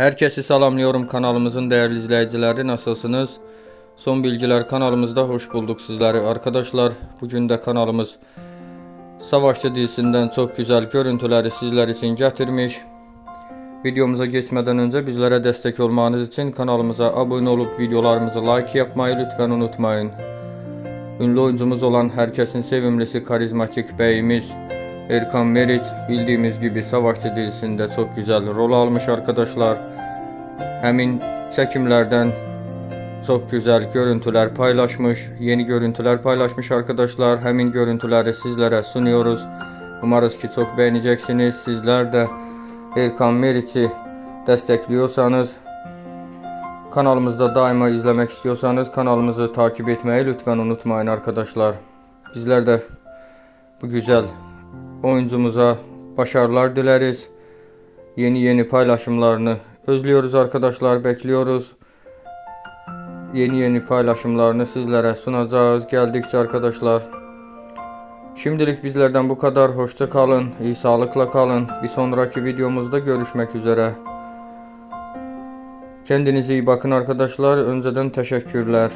Herkesi salamlıyorum kanalımızın değerli izleyicileri nasılsınız? Son bilgiler kanalımızda hoş bulduk sizleri arkadaşlar. Bugün de kanalımız Savaşçı dizisinden çok güzel görüntüleri sizler için getirmiş. Videomuza geçmeden önce bizlere destek olmanız için kanalımıza abone olup videolarımızı like yapmayı lütfen unutmayın. Ünlü oyuncumuz olan herkesin sevimlisi karizmatik beyimiz Erkan Meriç bildiğimiz gibi Savaşçı dizisinde çok güzel rol almış arkadaşlar. Hemin çekimlerden çok güzel görüntüler paylaşmış, yeni görüntüler paylaşmış arkadaşlar. Hemin görüntüleri sizlere sunuyoruz. Umarız ki çok beğeneceksiniz. Sizler de Erkan Meriç'i destekliyorsanız kanalımızda daima izlemek istiyorsanız kanalımızı takip etmeyi lütfen unutmayın arkadaşlar. Bizler de bu güzel oyuncumuza başarılar dileriz. Yeni yeni paylaşımlarını özlüyoruz arkadaşlar, bekliyoruz. Yeni yeni paylaşımlarını sizlere sunacağız geldikçe arkadaşlar. Şimdilik bizlerden bu kadar. Hoşça kalın, iyi sağlıkla kalın. Bir sonraki videomuzda görüşmek üzere. Kendinize iyi bakın arkadaşlar. Önceden teşekkürler.